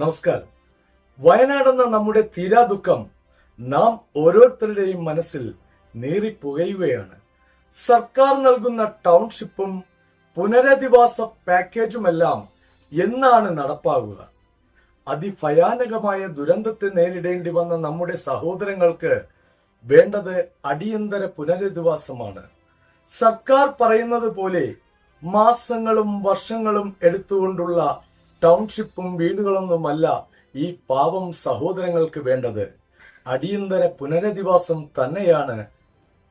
നമസ്കാരം. വയനാടെന്ന നമ്മുടെ തീരാ ദുഃഖം നാം ഓരോരുത്തരുടെയും മനസ്സിൽ നീറിപ്പുകയുകയാണ്. സർക്കാർ നൽകുന്ന ടൗൺഷിപ്പും പുനരധിവാസ പാക്കേജുമെല്ലാം എന്നാണ് നടപ്പാകുക. അതിഭയാനകമായ ദുരന്തത്തെ നേരിടേണ്ടി വന്ന നമ്മുടെ സഹോദരങ്ങൾക്ക് വേണ്ടത് അടിയന്തര പുനരധിവാസമാണ്. സർക്കാർ പറയുന്നത് പോലെ മാസങ്ങളും വർഷങ്ങളും എടുത്തുകൊണ്ടുള്ള ടൗൺഷിപ്പും വീടുകളൊന്നുമല്ല ഈ പാവം സഹോദരങ്ങൾക്ക് വേണ്ടത്. അടിയന്തര പുനരധിവാസം തന്നെയാണ്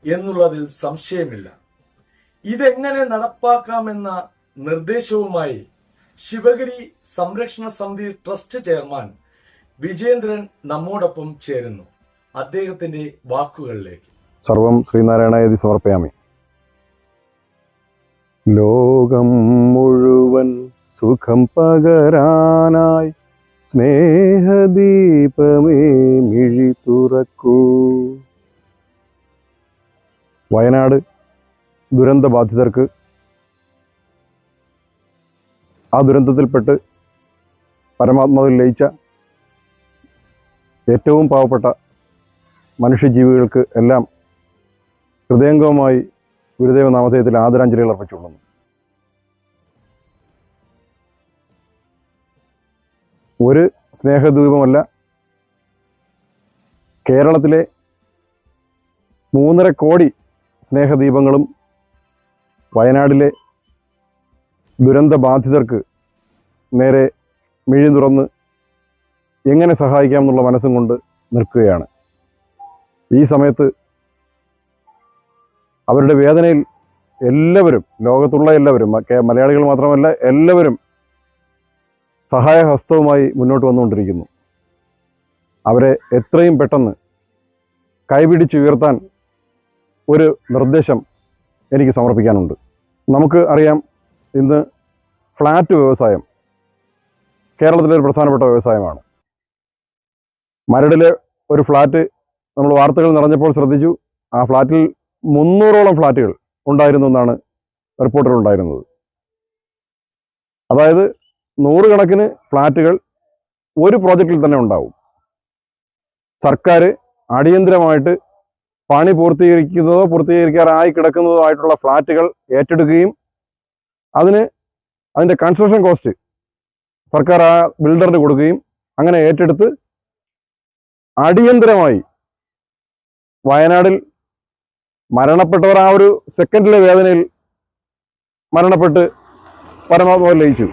എന്നുള്ളതിൽ സംശയമില്ല. ഇതെങ്ങനെ നടപ്പാക്കാമെന്ന നിർദ്ദേശവുമായി ശിവഗിരി സംരക്ഷണ സമിതി ട്രസ്റ്റ് ചെയർമാൻ വിജേന്ദ്രൻ നമ്മോടൊപ്പം ചേരുന്നു. അദ്ദേഹത്തിന്റെ വാക്കുകളിലേക്ക്. സർവം ശ്രീനാരായണയതി സമർപ്പയാമി. ലോകം മുഴുവൻ സുഖം പകരാനായി സ്നേഹദീപമേ മിഴി തുറക്കൂ. വയനാട് ദുരന്തബാധിതർക്ക് ആ ദുരന്തത്തിൽപ്പെട്ട് പരമാത്മാവിൽ ലയിച്ച ഏറ്റവും പാവപ്പെട്ട മനുഷ്യജീവികൾക്ക് എല്ലാം ഹൃദയംഗവുമായി ഗുരുദേവ നാമധേയത്തിൽ ആദരാഞ്ജലികൾ അർപ്പിച്ചുകൊള്ളുന്നു. ഒരു സ്നേഹദ്വീപമല്ല. കേരളത്തിലെ മൂന്നര കോടി സ്നേഹദ്വീപങ്ങളും വയനാടിലെ ദുരന്ത ബാധിതർക്ക് നേരെ മിഴി തുറന്ന് എങ്ങനെ സഹായിക്കാം എന്നുള്ള മനസ്സും കൊണ്ട് നിൽക്കുകയാണ്. ഈ സമയത്ത് അവരുടെ വേദനയിൽ എല്ലാവരും ലോകത്തുള്ള എല്ലാവരും മലയാളികൾ മാത്രമല്ല എല്ലാവരും സഹായഹസ്തവുമായി മുന്നോട്ട് വന്നുകൊണ്ടിരിക്കുന്നു. അവരെ എത്രയും പെട്ടെന്ന് കൈപിടിച്ചുയർത്താൻ ഒരു നിർദ്ദേശം എനിക്ക് സമർപ്പിക്കാനുണ്ട്. നമുക്ക് അറിയാം ഇന്ന് ഫ്ലാറ്റ് വ്യവസായം കേരളത്തിലെ ഒരു പ്രധാനപ്പെട്ട വ്യവസായമാണ്. മരടിലെ ഒരു ഫ്ലാറ്റ് നമ്മൾ വാർത്തകൾ നിറഞ്ഞപ്പോൾ ശ്രദ്ധിച്ചു. ആ ഫ്ലാറ്റിൽ മുന്നൂറോളം ഫ്ലാറ്റുകൾ ഉണ്ടായിരുന്നു എന്നാണ് റിപ്പോർട്ടുകൾ ഉണ്ടായിരുന്നത്. അതായത് നൂറുകണക്കിന് ഫ്ലാറ്റുകൾ ഒരു പ്രോജക്റ്റിൽ തന്നെ ഉണ്ടാവും. സർക്കാർ അടിയന്തരമായിട്ട് പണി പൂർത്തീകരിക്കുന്നതോ പൂർത്തീകരിക്കാറായി കിടക്കുന്നതോ ആയിട്ടുള്ള ഫ്ലാറ്റുകൾ ഏറ്റെടുക്കുകയും അതിന് അതിന്റെ കൺസ്ട്രക്ഷൻ കോസ്റ്റ് സർക്കാർ ആ ബിൽഡറിന് കൊടുക്കുകയും അങ്ങനെ ഏറ്റെടുത്ത് അടിയന്തരമായി വയനാടിൽ മരണപ്പെട്ടവർ ആ ഒരു സെക്കൻഡിലെ വേദനയിൽ മരണപ്പെട്ട് പരമാത്മാവ് ലയിച്ചു.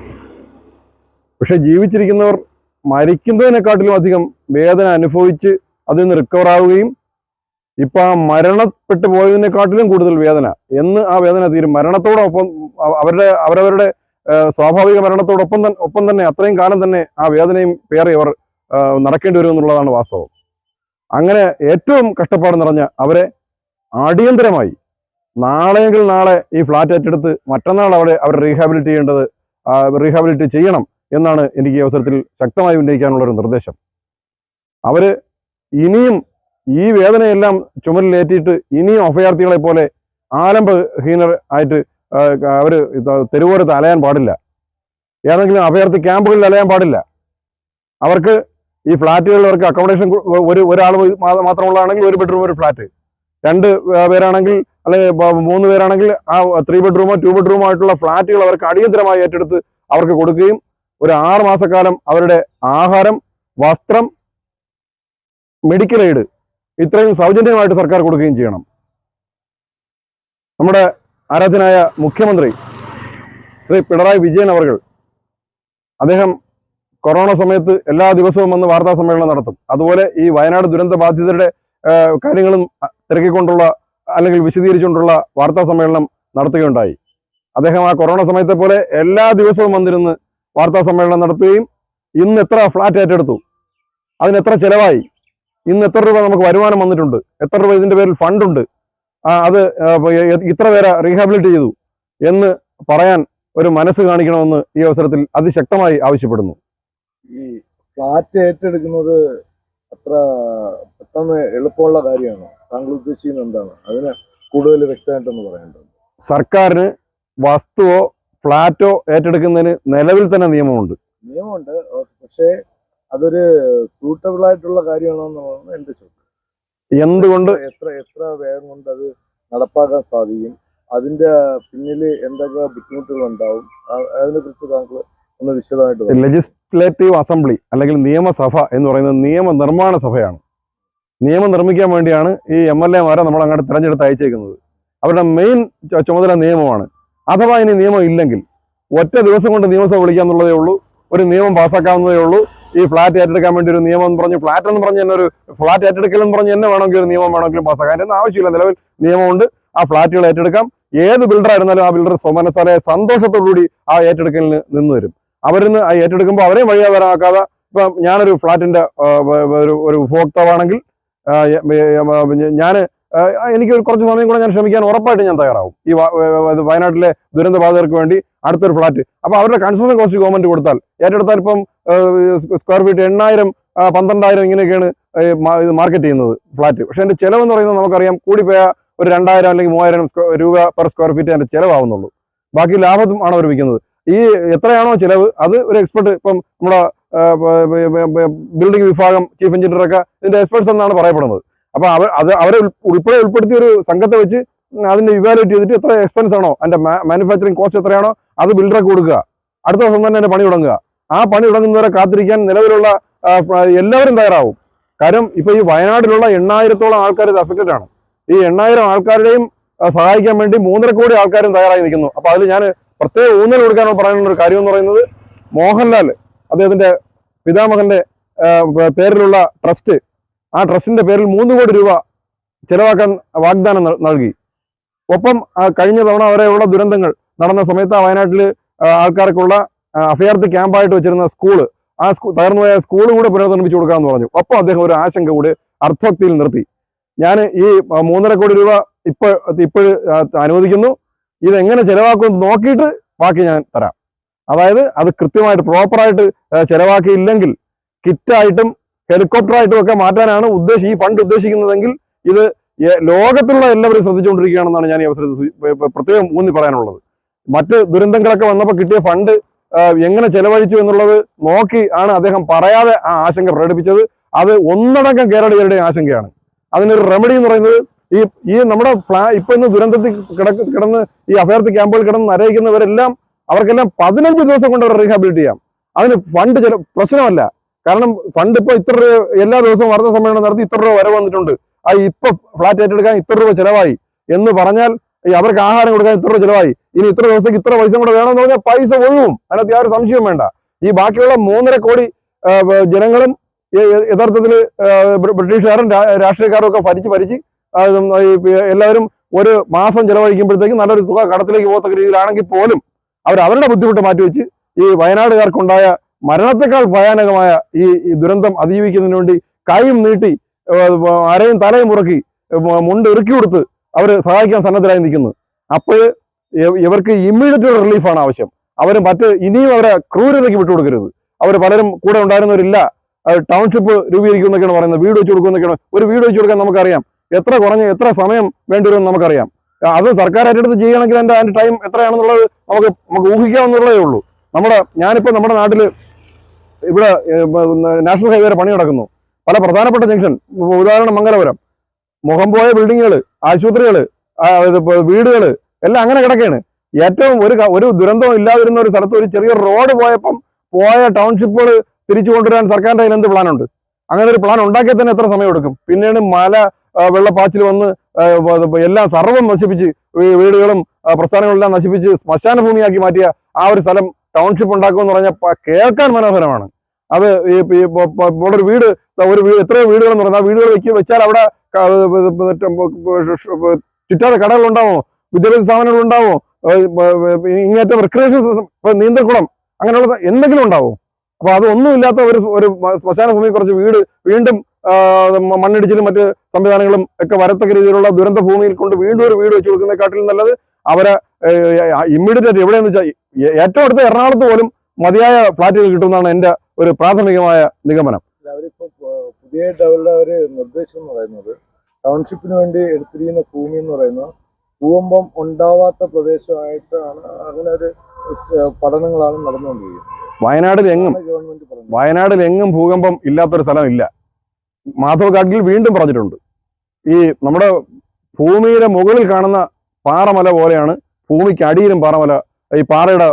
പക്ഷെ ജീവിച്ചിരിക്കുന്നവർ മരിക്കുന്നതിനെക്കാട്ടിലും അധികം വേദന അനുഭവിച്ച് അതിൽ നിന്ന് റിക്കവർ ആവുകയും ഇപ്പൊ ആ മരണപ്പെട്ടു പോയതിനെക്കാട്ടിലും കൂടുതൽ വേദന. എന്ന് ആ വേദന തീരും. മരണത്തോടൊപ്പം അവ- അവരുടെ അവരവരുടെ സ്വാഭാവിക മരണത്തോടൊപ്പം തന്നെ ഒപ്പം തന്നെ അത്രയും കാലം തന്നെ ആ വേദനയും പേറി അവർ നടക്കേണ്ടി വരും എന്നുള്ളതാണ് വാസ്തവം. അങ്ങനെ ഏറ്റവും കഷ്ടപ്പാട് നിറഞ്ഞ അവരെ അടിയന്തരമായി നാളെയെങ്കിൽ നാളെ ഈ ഫ്ലാറ്റ് ഏറ്റെടുത്ത് മറ്റന്നാൾ അവിടെ അവർ റീഹാബിലിറ്റ് ചെയ്യേണ്ടത് റീഹാബിലിറ്റ് ചെയ്യണം. എന്നാണ് എനിക്ക് ഈ അവസരത്തിൽ ശക്തമായി ഉന്നയിക്കാനുള്ള ഒരു നിർദ്ദേശം. അവർ ഇനിയും ഈ വേദനയെല്ലാം ചുമലിലേറ്റിയിട്ട് ഇനിയും അഭയാർത്ഥികളെ പോലെ ആലംബഹീനർ ആയിട്ട് അവർ തെരുവോരത്ത് അലയാൻ പാടില്ല. ഏതെങ്കിലും അഭയാർത്ഥി ക്യാമ്പുകളിൽ അലയാൻ പാടില്ല. അവർക്ക് ഈ ഫ്ലാറ്റുകളിൽ അവർക്ക് അക്കോമഡേഷൻ ഒരു ഒരാൾ മാത്രമുള്ളതാണെങ്കിൽ ഒരു ബെഡ്റൂം ഒരു ഫ്ലാറ്റ് രണ്ട് പേരാണെങ്കിൽ അല്ലെങ്കിൽ മൂന്ന് പേരാണെങ്കിൽ ആ ത്രീ ബെഡ്റൂമോ ടു ബെഡ്റൂമോ ആയിട്ടുള്ള ഫ്ലാറ്റുകൾ അവർക്ക് അടിയന്തരമായി ഏറ്റെടുത്ത് അവർക്ക് കൊടുക്കുകയും ഒരു ആറ് മാസക്കാലം അവരുടെ ആഹാരം വസ്ത്രം മെഡിക്കൽ എയ്ഡ് ഇത്രയും സൗജന്യമായിട്ട് സർക്കാർ കൊടുക്കുകയും ചെയ്യണം. നമ്മുടെ ആരാധനായ മുഖ്യമന്ത്രി ശ്രീ പിണറായി വിജയൻ അവർ അദ്ദേഹം കൊറോണ സമയത്ത് എല്ലാ ദിവസവും വന്ന് വാർത്താ സമ്മേളനം നടത്തും. അതുപോലെ ഈ വയനാട് ദുരന്ത ബാധിതരുടെ കാര്യങ്ങളും തിരക്കിക്കൊണ്ടുള്ള അല്ലെങ്കിൽ വിശദീകരിച്ചുകൊണ്ടുള്ള വാർത്താ സമ്മേളനം നടത്തുകയുണ്ടായി. അദ്ദേഹം ആ കൊറോണ സമയത്തെ പോലെ എല്ലാ ദിവസവും വന്നിരുന്ന് വാർത്താ സമ്മേളനം നടത്തുകയും ഇന്ന് എത്ര ഫ്ലാറ്റ് ഏറ്റെടുത്തു? അതിന് എത്ര ചെലവായി? ഇന്ന് എത്ര രൂപ നമുക്ക് വരുമാനം വന്നിട്ടുണ്ട്? എത്ര രൂപ ഇതിന്റെ പേരിൽ ഫണ്ടുണ്ട് അത് ഇത്ര പേരെ റീഹാബിലിറ്റ് ചെയ്തു എന്ന് പറയാൻ ഒരു മനസ്സ് കാണിക്കണമെന്ന് ഈ അവസരത്തിൽ അതിശക്തമായി ആവശ്യപ്പെടുന്നു. ഈ ഫ്ലാറ്റ് ഏറ്റെടുക്കുന്നത് അത്ര പെട്ടെന്ന് എളുപ്പമുള്ള കാര്യമാണ്? താങ്കൾ ഉദ്ദേശിക്കുന്നത് എന്താണ്? അതിന് കൂടുതൽ വ്യക്തമായിട്ടൊന്ന് പറയേണ്ടത് സർക്കാരിന് വസ്തുവോ ഫ്ലാറ്റോ ഏറ്റെടുക്കുന്നതിന് നിലവിൽ തന്നെ നിയമമുണ്ട്. നിയമമുണ്ട്. പക്ഷേ അതൊരു സൂട്ടബിൾ ആയിട്ടുള്ള കാര്യമാണോ എന്നുള്ളതാണ് എന്റെ ചോദ്യം. എന്തുകൊണ്ട്? എത്ര എത്ര വേഗം കൊണ്ട് അത് നടപ്പാക്കാൻ സാധിക്കും? അതിന്റെ പിന്നിൽ എന്തൊക്കെ ബുദ്ധിമുട്ടുകൾ ഉണ്ടാവും? അതിനെ കുറിച്ച് താങ്കൾ ഒന്ന് വിശദമായിട്ട് ലെജിസ്ലേറ്റീവ് അസംബ്ലി അല്ലെങ്കിൽ നിയമസഭ എന്ന് പറയുന്നത് നിയമനിർമ്മാണ സഭയാണ്. നിയമം നിർമ്മിക്കാൻ വേണ്ടിയാണ് ഈ എം എൽ എമാരെ നമ്മൾ അങ്ങോട്ട് തിരഞ്ഞെടുത്ത് അയച്ചേക്കുന്നത്. അവരുടെ മെയിൻ ചുമതല നിയമമാണ്. അഥവാ ഇനി നിയമം ഇല്ലെങ്കിൽ ഒറ്റ ദിവസം കൊണ്ട് നിയമസഭ വിളിക്കാന്നുള്ളതേ ഉള്ളൂ. ഒരു നിയമം പാസ്സാക്കാവുന്നതേ ഉള്ളൂ. ഈ ഫ്ലാറ്റ് ഏറ്റെടുക്കാൻ വേണ്ടി ഒരു നിയമം എന്ന് പറഞ്ഞ് ഫ്ലാറ്റ് എന്ന് പറഞ്ഞ് തന്നെ ഒരു ഫ്ലാറ്റ് ഏറ്റെടുക്കൽ എന്ന് പറഞ്ഞ് തന്നെ വേണമെങ്കിൽ ഒരു നിയമം വേണമെങ്കിലും പാസ്സാക്കാൻ ഒന്നും ആവശ്യമില്ല. നിലവിൽ നിയമമുണ്ട്. ആ ഫ്ലാറ്റുകൾ ഏറ്റെടുക്കാം. ഏത് ബിൽഡർ ആയിരുന്നാലും ആ ബിൽഡർ സോമനസാരെ സന്തോഷത്തോടുകൂടി ആ ഏറ്റെടുക്കലിന് നിന്ന് തരും അവരിന്ന് ആ ഏറ്റെടുക്കുമ്പോൾ അവരെയും വഴിയാധാരമാക്കാതെ ഇപ്പം ഞാനൊരു വ- ഒരു ഒരു ഉപഭോക്താവാണെങ്കിൽ ഞാൻ എനിക്ക് കുറച്ച് സമയം കൂടെ ഞാൻ ശ്രമിക്കാൻ ഉറപ്പായിട്ട് ഞാൻ തയ്യാറാവും. ഈ വയനാട്ടിലെ ദുരന്ത ബാധിതർക്ക് വേണ്ടി അടുത്തൊരു ഫ്ലാറ്റ്. അപ്പോൾ അവരുടെ കൺസ്ട്രക്ഷൻ കോസ്റ്റ് ഗവൺമെന്റ് കൊടുത്താൽ ഏറ്റെടുത്താൽ ഇപ്പം സ്ക്വയർ ഫീറ്റ് എണ്ണായിരം പന്ത്രണ്ടായിരം ഇങ്ങനെയൊക്കെയാണ് ഇത് മാർക്കറ്റ് ചെയ്യുന്നത് ഫ്ലാറ്റ്. പക്ഷെ അതിന്റെ ചിലവ് എന്ന് പറയുന്നത് നമുക്കറിയാം കൂടിപ്പോയ ഒരു രണ്ടായിരം അല്ലെങ്കിൽ മൂവായിരം രൂപ പെർ സ്ക്വയർ ഫീറ്റ് അതിന്റെ ചിലവാകുന്നുള്ളൂ ബാക്കി ലാഭം ആണ് അവർ വിൽക്കുന്നത്. ഈ എത്രയാണോ ചിലവ് അത് ഒരു എക്സ്പെർട്ട് ഇപ്പം നമ്മുടെ ബിൽഡിംഗ് വിഭാഗം ചീഫ് എഞ്ചിനീയർ ഒക്കെ ഇതിന്റെ എക്സ്പെർട്സ് എന്നാണ് പറയപ്പെടുന്നത്. അപ്പൊ അവർ അത് അവരെ ഉൾ- ഉൾപ്പെടെ ഉൾപ്പെടുത്തിയ ഒരു സംഘത്തെ വെച്ച് അതിന്റെ ഇവാലുവേറ്റ് ചെയ്തിട്ട് എത്ര എക്സ്പെൻസ് ആണോ അതിന്റെ മാനുഫാക്ചറിങ് കോസ്റ്റ് എത്രയാണോ അത് ബിൽഡർക്ക് കൊടുക്കുക. അടുത്ത ദിവസം തന്നെ അതിന്റെ പണി തുടങ്ങുക. ആ പണി തുടങ്ങുന്നവരെ കാത്തിരിക്കാൻ നിലവിലുള്ള എല്ലാവരും തയ്യാറാവും. കാരണം ഇപ്പൊ ഈ വയനാട്ടിലുള്ള എണ്ണായിരത്തോളം ആൾക്കാർ ഇത് അഫക്റ്റഡ് ആണ്. ഈ എണ്ണായിരം ആൾക്കാരുടെയും സഹായിക്കാൻ വേണ്ടി മൂന്നര കോടി ആൾക്കാരും തയ്യാറായി നിൽക്കുന്നു. അപ്പൊ അതിൽ ഞാൻ പ്രത്യേക ഊന്നൽ കൊടുക്കാനുള്ള പറയാനുള്ള ഒരു കാര്യം എന്ന് പറയുന്നത് മോഹൻലാൽ അദ്ദേഹത്തിന്റെ പിതാമഹന്റെ പേരിലുള്ള ട്രസ്റ്റ് ആ ഡ്രസ്സിന്റെ പേരിൽ മൂന്ന് കോടി രൂപ ചെലവാക്കാൻ വാഗ്ദാനം നൽകി. ഒപ്പം കഴിഞ്ഞ തവണ വരെയുള്ള ദുരന്തങ്ങൾ നടന്ന സമയത്ത് വയനാട്ടിൽ ആൾക്കാർക്കുള്ള അഭയാർത്ഥി ക്യാമ്പായിട്ട് വെച്ചിരുന്ന സ്കൂൾ ആ സ്കൂ തകർന്നുപോയ സ്കൂൾ കൂടെ പുനർനിർമ്മിച്ചു കൊടുക്കാമെന്ന് പറഞ്ഞു. ഒപ്പം അദ്ദേഹം ഒരു ആശങ്ക കൂടെ അർത്ഥോക്തിയിൽ നിർത്തി. ഞാൻ ഈ മൂന്നര കോടി രൂപ ഇപ്പോൾ ഇപ്പോൾ അനുവദിക്കുന്നു. ഇതെങ്ങനെ ചെലവാക്കും നോക്കിയിട്ട് ബാക്കി ഞാൻ തരാം. അതായത് അത് കൃത്യമായിട്ട് പ്രോപ്പറായിട്ട് ചെലവാക്കിയില്ലെങ്കിൽ കിറ്റായിട്ടും ഹെലികോപ്റ്ററായിട്ടും ഒക്കെ മാറ്റാനാണ് ഉദ്ദേശം ഈ ഫണ്ട് ഉദ്ദേശിക്കുന്നതെങ്കിൽ ഇത് ലോകത്തുള്ള എല്ലാവരും ശ്രദ്ധിച്ചുകൊണ്ടിരിക്കുകയാണെന്നാണ് ഞാൻ ഈ അവസരത്തിൽ പ്രത്യേകം ഊന്നി പറയാനുള്ളത്. മറ്റ് ദുരന്തങ്ങളൊക്കെ വന്നപ്പോൾ കിട്ടിയ ഫണ്ട് എങ്ങനെ ചെലവഴിച്ചു എന്നുള്ളത് നോക്കി ആണ് അദ്ദേഹം പറയാതെ ആ ആശങ്ക പ്രകടിപ്പിച്ചത്. അത് ഒന്നടങ്കം കേരളീയരുടെ ആശങ്കയാണ്. അതിനൊരു റെമഡി എന്ന് പറയുന്നത് ഈ ഈ നമ്മുടെ ഫ്ലാ ഇപ്പൊ ഇന്ന് ദുരന്തത്തിൽ കിടക്ക് കിടന്ന് ഈ അഭയാർത്ഥി ക്യാമ്പുകളിൽ കിടന്ന് നരയിക്കുന്നവരെല്ലാം അവർക്കെല്ലാം പതിനഞ്ച് ദിവസം കൊണ്ട് അവർ റീഹാബിലിറ്റ് ചെയ്യാം. അതിന് ഫണ്ട് ചില പ്രശ്നമല്ല. കാരണം ഫണ്ട് ഇപ്പൊ ഇത്ര രൂപ എല്ലാ ദിവസവും വാർത്താ സമ്മേളനം നടത്തി ഇത്ര രൂപ വരെ വന്നിട്ടുണ്ട്. ആ ഇപ്പൊ ഫ്ലാറ്റ് ഏറ്റെടുക്കാൻ ഇത്ര രൂപ ചെലവായി. എന്ന് പറഞ്ഞാൽ അവർക്ക് ആഹാരം കൊടുക്കാൻ ഇത്ര രൂപ ചെലവായി. ഇനി ഇത്ര ദിവസത്തേക്ക് ഇത്ര പൈസ കൂടെ വേണമെന്ന് പറഞ്ഞാൽ പൈസ ഒഴിവും. അതിനകത്ത് യാതൊരു സംശയവും വേണ്ട. ഈ ബാക്കിയുള്ള മൂന്നര കോടി ജനങ്ങളും യഥാർത്ഥത്തിൽ ബ്രിട്ടീഷുകാരും രാഷ്ട്രീയക്കാരും ഒക്കെ ഭരിച്ച് ഭരിച്ച് എല്ലാവരും ഒരു മാസം ചെലവഴിക്കുമ്പോഴത്തേക്കും നല്ലൊരു തുക കടത്തിലേക്ക് പോകത്തക്ക രീതിയിലാണെങ്കിൽ പോലും അവർ അവരുടെ ബുദ്ധിമുട്ട് മാറ്റിവെച്ച് ഈ വയനാടുകാർക്കുണ്ടായ മരണത്തെക്കാൾ ഭയാനകമായ ഈ ദുരന്തം അതിജീവിക്കുന്നതിന് വേണ്ടി കൈയും നീട്ടി അരയും തലയും മുറക്കി മുണ്ട് ഇറുക്കി കൊടുത്ത് അവർ സഹായിക്കാൻ സന്നദ്ധരായി നിൽക്കുന്നു. അപ്പോൾ ഇവർക്ക് ഇമ്മീഡിയറ്റ് റിലീഫാണ് ആവശ്യം. അവർ മറ്റ് ഇനിയും അവരെ ക്രൂരതയ്ക്ക് വിട്ടുകൊടുക്കരുത്. അവർ പലരും കൂടെ ഉണ്ടായിരുന്നവരില്ല. ടൗൺഷിപ്പ് രൂപീകരിക്കുന്നൊക്കെയാണ് പറയുന്നത്. വീട് വെച്ച് കൊടുക്കുന്നൊക്കെയാണ് ഒരു വീട് വെച്ച് കൊടുക്കാൻ നമുക്കറിയാം. എത്ര കുറഞ്ഞ് എത്ര സമയം വേണ്ടിവരുമെന്ന് നമുക്കറിയാം. അത് സർക്കാർ ഏറ്റെടുത്ത് ചെയ്യണമെങ്കിൽ അതിന്റെ അതിന്റെ ടൈം എത്രയാണെന്നുള്ളത് നമുക്ക് നമുക്ക് ഊഹിക്കാവുന്നതേ ഉള്ളൂ. നമ്മുടെ ഞാനിപ്പോൾ നമ്മുടെ നാട്ടിൽ ഇവിടെ നാഷണൽ ഹൈവേയുടെ പണി നടക്കുന്നു. പല പ്രധാനപ്പെട്ട ജംഗ്ഷൻ ഉദാഹരണം മംഗലപുരം. മുഖം പോയ ബിൽഡിങ്ങുകൾ ആശുപത്രികൾ വീടുകൾ എല്ലാം അങ്ങനെ കിടക്കുകയാണ് ഏറ്റവും ഒരു ഒരു ദുരന്തവും ഇല്ലാതിരുന്ന ഒരു സ്ഥലത്ത് ഒരു ചെറിയ റോഡ് പോയപ്പം പോയ ടൗൺഷിപ്പുകൾ തിരിച്ചു കൊണ്ടുവരാൻ സർക്കാരിന്റെ കയ്യിൽ എന്ത് പ്ലാനുണ്ട്? അങ്ങനെ ഒരു പ്ലാൻ ഉണ്ടാക്കിയാൽ തന്നെ എത്ര സമയം എടുക്കും? പിന്നീട് മല വെള്ളപ്പാച്ചിൽ വന്ന് എല്ലാം സർവം നശിപ്പിച്ച് വീടുകളും പ്രസ്ഥാനങ്ങളും പ്രസ്ഥാനങ്ങളെല്ലാം നശിപ്പിച്ച് ശ്മശാന ഭൂമിയാക്കി മാറ്റിയ ആ ഒരു സ്ഥലം ടൗൺഷിപ്പ് ഉണ്ടാക്കുമെന്ന് പറഞ്ഞാൽ കേൾക്കാൻ മനോഹരമാണ്. അത് ഈ ഇവിടെ ഒരു വീട് ഒരു വീട് വീടുകൾ എന്ന് പറഞ്ഞാൽ ആ വീടുകൾ വെക്കി വെച്ചാൽ അവിടെ ചുറ്റാതെ കടകൾ ഉണ്ടാവോ വിദ്യാഭ്യാസ സ്ഥാപനങ്ങൾ ഉണ്ടാവുമോ ഇങ്ങേറ്റം റിക്രിയേഷൻ നീന്തൽക്കുളം അങ്ങനെയുള്ള എന്തെങ്കിലും ഉണ്ടാവും. അപ്പൊ അതൊന്നും ഇല്ലാത്ത ഒരു ഒരു ശ്മശാന ഭൂമി കുറച്ച് വീട് വീണ്ടും മണ്ണിടിച്ചിലും മറ്റ് സംവിധാനങ്ങളും ഒക്കെ വരത്തക്ക രീതിയിലുള്ള ദുരന്ത ഭൂമിയിൽ കൊണ്ട് വീണ്ടും ഒരു വീട് വെച്ച് കൊടുക്കുന്നതിനെക്കാട്ടിലും നല്ലത് അവരെ ഇമ്മീഡിയറ്റ് ആയിട്ട് എവിടെയെന്ന് വെച്ചാൽ ഏറ്റവും അടുത്ത എറണാകുളത്ത് പോലും മതിയായ ഫ്ലാറ്റുകൾ കിട്ടുമെന്നാണ് എന്റെ ഒരു പ്രാഥമികമായ നിഗമനം. പുതിയ ഒരു നിർദ്ദേശം എന്ന് പറയുന്നത് ടൗൺഷിപ്പിന് വേണ്ടി എടുത്തിരിക്കുന്ന ഭൂമി എന്ന് പറയുന്നത് ഭൂകമ്പം ഉണ്ടാവാത്ത പ്രദേശമായിട്ടാണ് അങ്ങനെ ഒരു പഠനങ്ങളാണ് നടന്നുകൊണ്ടിരിക്കുന്നത്. വയനാട്ടിൽ എങ്ങും വയനാടിൽ എങ്ങും ഭൂകമ്പം ഇല്ലാത്തൊരു സ്ഥലമില്ല. മാധവ് ഗാഡ്ഗിൽ വീണ്ടും പറഞ്ഞിട്ടുണ്ട്. ഈ നമ്മുടെ ഭൂമിയുടെ മുകളിൽ കാണുന്ന പാറമല പോലെയാണ് ഭൂമിക്ക് അടിയിലും പാറമല ഈ പാറയുടെ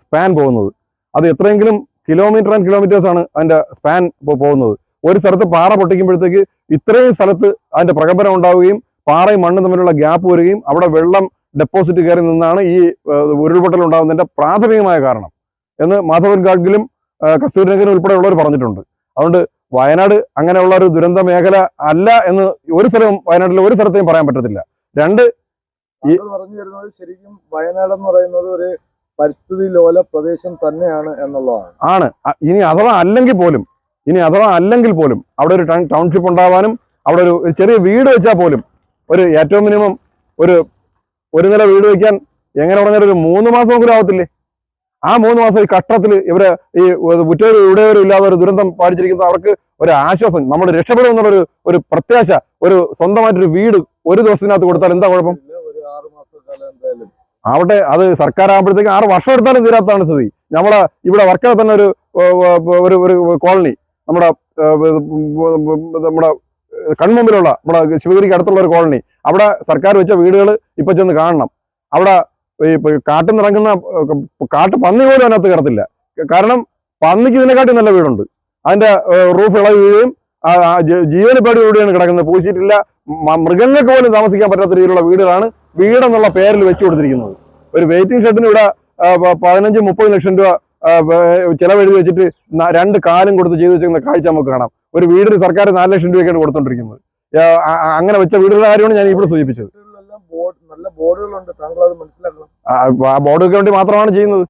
സ്പാൻ പോകുന്നത്. അത് എത്രയെങ്കിലും കിലോമീറ്റർ ആൻഡ് കിലോമീറ്റേഴ്സ് ആണ് അതിന്റെ സ്പാൻ പോകുന്നത്. ഒരു സ്ഥലത്ത് പാറ പൊട്ടിക്കുമ്പോഴത്തേക്ക് ഇത്രയും സ്ഥലത്ത് അതിന്റെ പ്രകമ്പനം ഉണ്ടാവുകയും പാറയും മണ്ണും തമ്മിലുള്ള ഗ്യാപ്പ് വരികയും അവിടെ വെള്ളം ഡെപ്പോസിറ്റ് കയറി നിന്നാണ് ഈ ഉരുൾപൊട്ടൽ ഉണ്ടാകുന്നതിന്റെ പ്രാഥമികമായ കാരണം എന്ന് മാധവൻ ഗാഡ്ഗിലും കസ്തൂരിനഗരം ഉൾപ്പെടെയുള്ളവർ പറഞ്ഞിട്ടുണ്ട്. അതുകൊണ്ട് വയനാട് അങ്ങനെയുള്ള ഒരു ദുരന്ത മേഖല അല്ല എന്ന് ഒരു സ്ഥലവും വയനാട്ടിലെ ഒരു സ്ഥലത്തെയും പറയാൻ പറ്റത്തില്ല. രണ്ട് പറഞ്ഞു വരുന്നത് ശരിക്കും വയനാട് എന്ന് പറയുന്നത് ഒരു പരിസ്ഥിതി ലോല പ്രദേശം തന്നെയാണ് എന്നുള്ളതാണ്. ആണ്. ഇനി അഥവാ അല്ലെങ്കിൽ പോലും ഇനി അഥവാ അല്ലെങ്കിൽ പോലും അവിടെ ഒരു ടൗൺ- ടൗൺഷിപ്പ് ഉണ്ടാവാനും അവിടെ ഒരു ചെറിയ വീട് വെച്ചാൽ പോലും ഒരു ഏറ്റവും മിനിമം ഒരു ഒരു നില വീട് വെക്കാൻ എങ്ങനെ പറഞ്ഞാൽ ഒരു മൂന്ന് മാസം മാസമെങ്കിലും ആവത്തില്ലേ? ആ മൂന്ന് മാസം ഈ കട്ടത്തിൽ ഇവർ ഈ ഉറ്റവരും ഇവിടെയവരും ഇല്ലാതെ ഒരു ദുരന്തം പാടിച്ചിരിക്കുന്ന അവർക്ക് ഒരു ആശ്വാസം നമ്മൾ രക്ഷപ്പെടും എന്നുള്ളൊരു ഒരു പ്രത്യാശ ഒരു സ്വന്തമായിട്ടൊരു വീട് ഒരു ദിവസത്തിനകത്ത് കൊടുത്താൽ എന്താ കുഴപ്പം ഇല്ല, ഒരു ആറ് മാസക്കാലം ആവട്ടെ അത് സർക്കാർ ആകുമ്പോഴത്തേക്ക് ആറ് വർഷം എടുത്താലും തീരാത്തതാണ് സ്ഥിതി. നമ്മളെ ഇവിടെ വർക്കല തന്നെ ഒരു ഒരു ഒരു കോളനി. നമ്മുടെ നമ്മുടെ കൺമുമ്പിലുള്ള നമ്മുടെ ശിവഗിരിക്ക് അടുത്തുള്ള ഒരു കോളനി. അവിടെ സർക്കാർ വെച്ച വീടുകൾ ഇപ്പൊ ചെന്ന് കാണണം. അവിടെ ഈ കാട്ടിൽ നിറങ്ങുന്ന കാട്ട് പന്നി പോലും അതിനകത്ത് കിടത്തില്ല. കാരണം പന്നിക്ക് ഇതിനെക്കാട്ടി നല്ല വീടുണ്ട്. അതിന്റെ റൂഫ് ഇളകി വീഴുകയും ആ, ആ, ജീ- കിടക്കുന്നത്. പൂശിയിട്ടില്ല. മൃഗങ്ങൾക്ക് പോലും താമസിക്കാൻ പറ്റാത്ത രീതിയിലുള്ള വീടുകളാണ് വീടെന്നുള്ള പേരിൽ വെച്ചു കൊടുത്തിരിക്കുന്നത്. ഒരു വെയിറ്റിംഗ് ഷെഡിന് ഇവിടെ പതിനഞ്ച് മുപ്പത് ലക്ഷം രൂപ ചെലവെഴുതി വെച്ചിട്ട് രണ്ട് കാലം കൊടുത്ത് ചെയ്തു വെച്ചിരുന്ന കാഴ്ച നമുക്ക് കാണാം. ഒരു വീടിന് സർക്കാർ നാല് ലക്ഷം രൂപയൊക്കെയാണ് കൊടുത്തോണ്ടിരിക്കുന്നത്. അങ്ങനെ വെച്ച വീടുകളുടെ കാര്യമാണ് ഞാൻ ഇവിടെ സൂചിപ്പിച്ചത്. ബോർഡുകളുണ്ട്. താങ്കൾ അത് മനസ്സിലാക്കണം. ആ, ആ വേണ്ടി മാത്രമാണ് ചെയ്യുന്നത്.